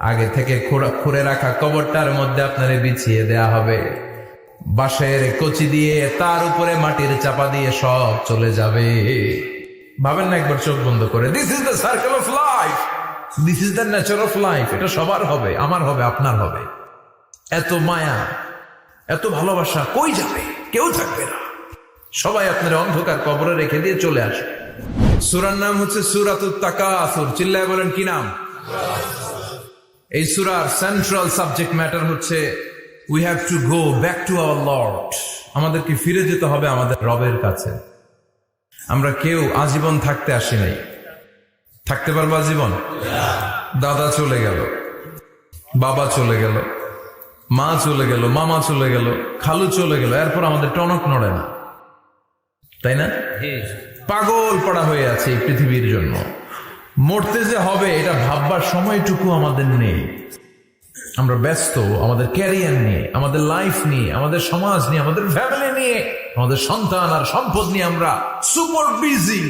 আগে থেকে খুঁড়া- রাখা কবরটার মধ্যে আপনার বিছিয়ে দেয়া হবে। বাঁশের কচি দিয়ে তার উপরে মাটির চাপা দিয়ে সব চলে যাবে। ভাবেন না একবার চোখ বন্ধ করে this is the circle of life this is the nature of life এটা সবার হবে, আমার হবে, আপনার হবে। এত মায়া, এত ভালোবাসা কই যাবে? কেউ থাকবে না। সবাই আপনার অন্ধকার কবরে রেখে দিয়ে চলে আসে। সুরার নাম হচ্ছে সুরাতুত তাকাসুর। চিল্লায় বলেন কি নাম? এই সুরার সেন্ট্রাল সাবজেক্ট ম্যাটার হচ্ছে we have to go back to our lord আমাদেরকে ফিরে যেতে হবে আমাদের রবের কাছে। আমরা কেউ আজীবন থাকতে আসি নাই। থাকতে পারব আজীবন? দাদা চলে গেল বাবা চলে গেল মা চলে গেল মামা চলে গেল খালু চলে গেল এরপর আমাদের টনক নড়ে না। তাই না? পাগল পড়া হয়ে আছে এই পৃথিবীর জন্য। মরতে যে হবে, এটা ভাববার সময়টুকু আমাদের নেই। আমরা ব্যস্ত, আমাদের ক্যারিয়ার নিয়ে, আমাদের লাইফ নিয়ে, আমাদের সমাজ নিয়ে, আমাদের ফ্যামিলি নিয়ে, আমাদের সন্তান আর সম্পদ নিয়ে আমরা super busy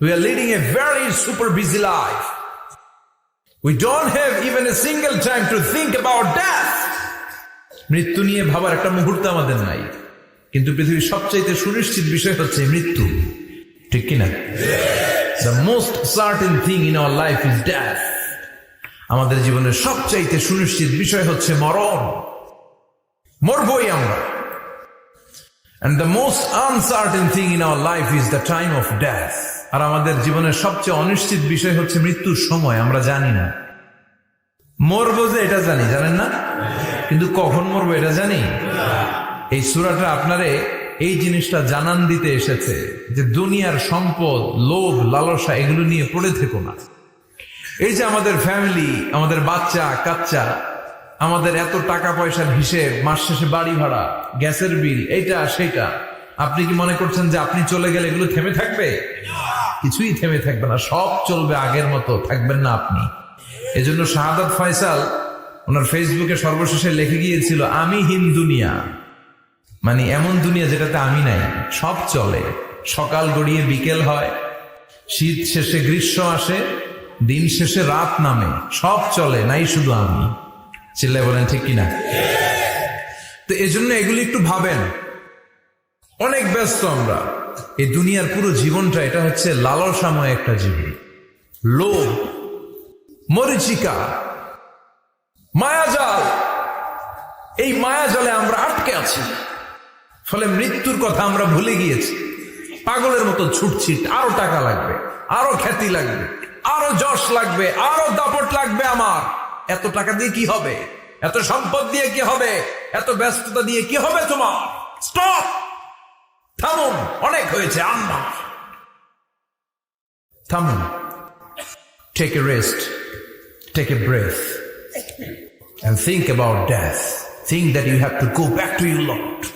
we are leading a very super busy life we don't have even a single time to think about death মৃত্যু নিয়ে ভাবার একটা মুহূর্ত আমাদের নাই। কিন্তু পৃথিবীর সবচাইতে সুনিশ্চিত বিষয় হচ্ছে মৃত্যু। ঠিক কিনা? The most certain thing in our life is death আমাদের জীবনের সবচাইতে সুনিশ্চিত বিষয় হচ্ছে মরণ। মরবই আমরা। And the most uncertain thing in our life is the time of death. আর আমাদের জীবনের সবচেয়ে অনিশ্চিত বিষয় হচ্ছে মৃত্যুর সময়, আমরা জানি না। মরবো যে এটা জানি, জানেন না? কিন্তু কখন মরবো এটা জানি? এই সুরাটা আপনারে এই জিনিসটা জানান দিতে এসেছে যে দুনিয়ার সম্পদ, লোভ, লালসা এগুলো নিয়ে পড়ে থেকো না। এই যে আমাদের ফ্যামিলি আমাদের বাচ্চা, কাচ্চা, আমাদের এত টাকা পয়সার হিসেব, মাস শেষে বাড়ি ভাড়া, গ্যাসের বিল, এইটা সেটা আপনি কি মনে করছেন যে আপনি চলে গেলে এগুলো থেমে থাকবে? কিছুই থেমে থাকবে না, সব চলবে আগের মতো, থাকবেন না আপনি। এজন্য শাহাদাত ফয়সাল, ওনার ফেসবুকে সর্বশেষে লিখে গিয়েছিল, আমি হিন দুনিয়া মানে এমন দুনিয়া যেটাতে আমি নাই, সব চলে। সকাল গড়িয়ে বিকেল হয়, শীত শেষে গ্রীষ্ম আসে, দিন শেষে রাত নামে, সব চলে, নাই শুধু আমি। চিল্লাই বলেন, ঠিক কিনা? তো এই জন্য এগুলি একটু ভাবেন। অনেক ব্যস্ত আমরা। এই দুনিয়ার পুরো জীবনটা, এটা হচ্ছে লালসাময় একটা জীবন। লোভ, মরিচিকা, মায়াজাল। এই মায়াজালে আমরা আটকে আছি। ফলে মৃত্যুর কথা আমরা ভুলে গিয়েছি। পাগলের মতো ছুটছি, আরও টাকা লাগবে, আরও খ্যাতি লাগবে, আরও যশ লাগবে, আরও দাপট লাগবে আমার। এত টাকা দিয়ে কি হবে? এত সম্পদ দিয়ে কি হবে? এত ব্যস্ততা দিয়ে কি হবে তোমার? স্টপ! থামুন, অনেক হয়েছে আন্না থামুন। Take a rest take a breath and think about death. Think that you have to go back to your Lord.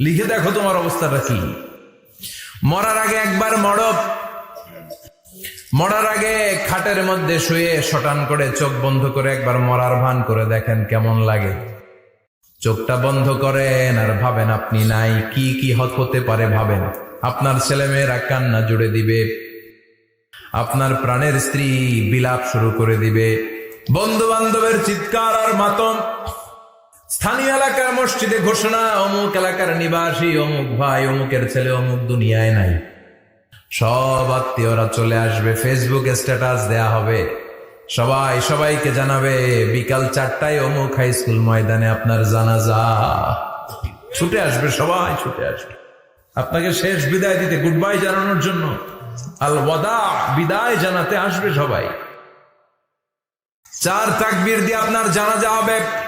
লিখে দেখো তোমার অবস্থাটা কি। মরার আগে একবার মরব মরার আগে খাটের মধ্যে শুয়ে শটান করে চোখ বন্ধ করে একবার মরার ভান করে দেখেন কেমন লাগে। চোখটা বন্ধ করেন আর ভাবেন আপনি নাই, কি কি হত পারে ভাবেন। আপনার ছেলে মেয়েরা কান্না জুড়ে দিবে। আপনার প্রাণের স্ত্রী বিলাপ শুরু করে দিবে। বন্ধু বান্ধবের চিৎকার আর মাতম। স্থানীয় এলাকার মসজিদে ঘোষণা, অমুক এলাকার নিবাসী, অমুক ভাই, অমুকের ছেলে, অমুক দুনিয়ায় নাই। সব আত্মীয়রা চলে আসবে ফেসবুকে স্ট্যাটাস দেয়া হবে। সবাই সবাইকে জানাবে, বিকাল চারটায় অমুক হাই স্কুল ময়দানে আপনার জানাজা। ছুটে আসবে, সবাই ছুটে আসবে। আপনাকে শেষ বিদায় দিতে গুড বাই জানানোর জন্য। আল ওয়াদা বিদায় জানাতে আসবে সবাই। চার তাকবির দিয়ে আপনার জানাজা হবে।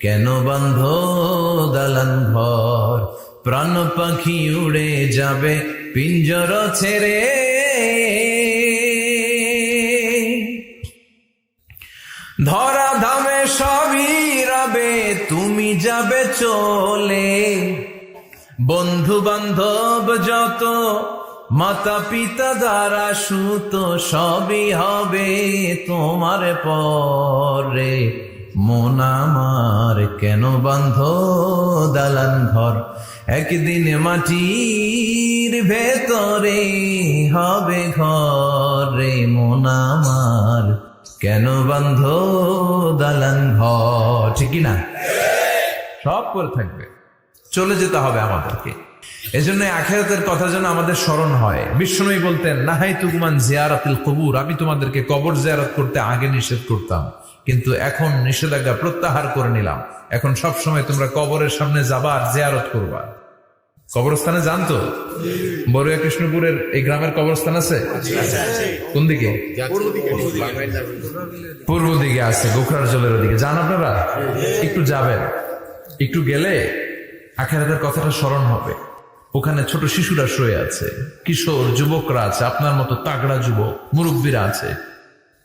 কেন বন্ধ দালান ঘর? প্রাণ পাখি উড়ে যাবে, পিঞ্জর ছেড়ে। ধরা ধামে সবই রবে, তুমি যাবে চলে। বন্ধু বান্ধব যত মাতা পিতা দ্বারা সুত, সবই হবে তোমার পরে। মন আমার কেন বান্ধ দালান ঘর? একদিন মাটির ভেতরে হবে ঘরে মন আমার। কেন বান্ধ দালান ঘর? ঠিক না? সব করে থাকবে। চলে যেতে হবে আমাদেরকে। এজন্য আখেরাতের কথা যেন আমাদের স্মরণ হয়। বিষ্ণুই বলতেন নাহাই তুকমান জিয়ারাতিল কবুর। আমি তোমাদেরকে কবর জিয়ারত করতে আগে নিষেধ করতাম। কিন্তু এখন নিষেধাজ্ঞা প্রত্যাহার করে নিলাম। এখন সব সময় তোমরা কবরের সামনে যাবার জিয়ারত করবা। কবরস্থানে জানতো বড়ুয়া কৃষ্ণপুরের এই গ্রামের কবরস্থান আছে? কোন দিকে? পূর্ব দিকে আছে, গোখরার জলের ওদিকে। যান আপনারা? একটু যাবেন। একটু গেলে আখেরাতের কথাটা স্মরণ হবে। ওখানে ছোট শিশুরা শুয়ে আছে। কিশোর, যুবকরা আছে, আপনার মতো তাগড়া যুবক, মুরব্বীরা আছে।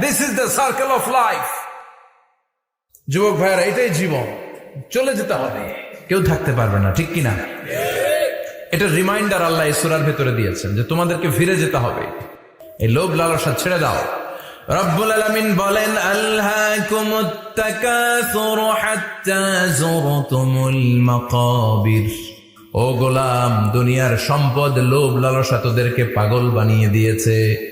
This is the circle of life যুবক ভাইয়ারা, এটাই জীবন। চলে যেতে হবে। কেউ থাকতে পারবে না, ঠিক কিনা? এটা রিমাইন্ডার আল্লাহ ইসুরার ভেতরে দিয়েছেন যে তোমাদেরকে ফিরে যেতে হবে। এই লোভ লালসা ছেড়ে দাও। রব্বুল আলামিন বলেন ও গোলাম, দুনিয়ার সম্পদ, লোভ লালসা তোদেরকে পাগল বানিয়ে দিয়েছে।